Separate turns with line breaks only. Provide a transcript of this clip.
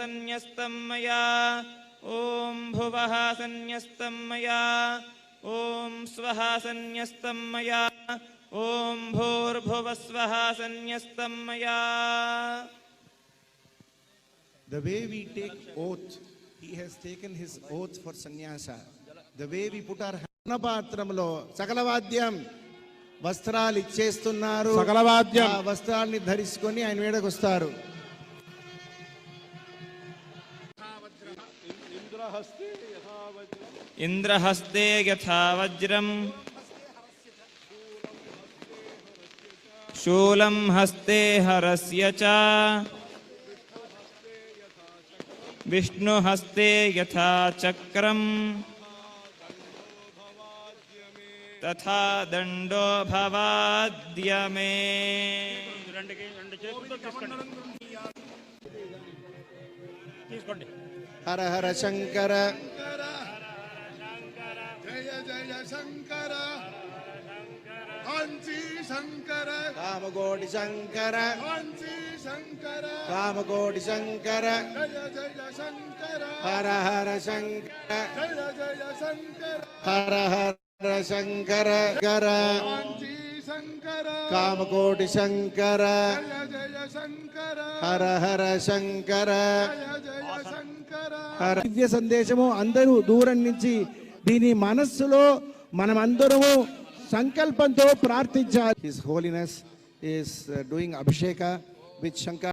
सन्न्यस्तं मया ॐ भुवः सन्न्यस्तं मया ॐ स्वः सन्न्यस्तं मया ॐ भूर्भुवस्वः सन्न्यस्तं मया
The way we take oath, he has taken his oath for sannyasa. The way we put our పాత్రంలో సకల వాద్యం వస్త్రాలు ఇచ్చేస్తున్నారు
సకల వాద్యం.
ఆ వస్త్రాల్ని ధరించుకొని ఆయన వేడకు
इन्द्रहस्ते यथा वज्रम् शूलं हस्ते हरस्य च। विष्णुहस्ते यथा चक्रम्। तथा दण्डो भवाद्य मे
హర హర శంకర.
జయ జయ శంకర. కాంచీ శంకర.
కామకోటి శంకర.
కాంచీ శంకర.
కామకోటి శంకర.
జయ జయ శంకర.
హర హర శంకర.
జయ జయ శంకర.
హర హర శంకర. గర
కాంచీ శంకర
కామకోటి శంకర.
జయ జయ శంకర.
హర హర శంకర. దివ్య సందేశము అందరూ దూరం నుంచి దీని మనస్సులో మనమందరము సంకల్పంతో ప్రార్థించాలి. His holiness is doing abhisheka with Shankar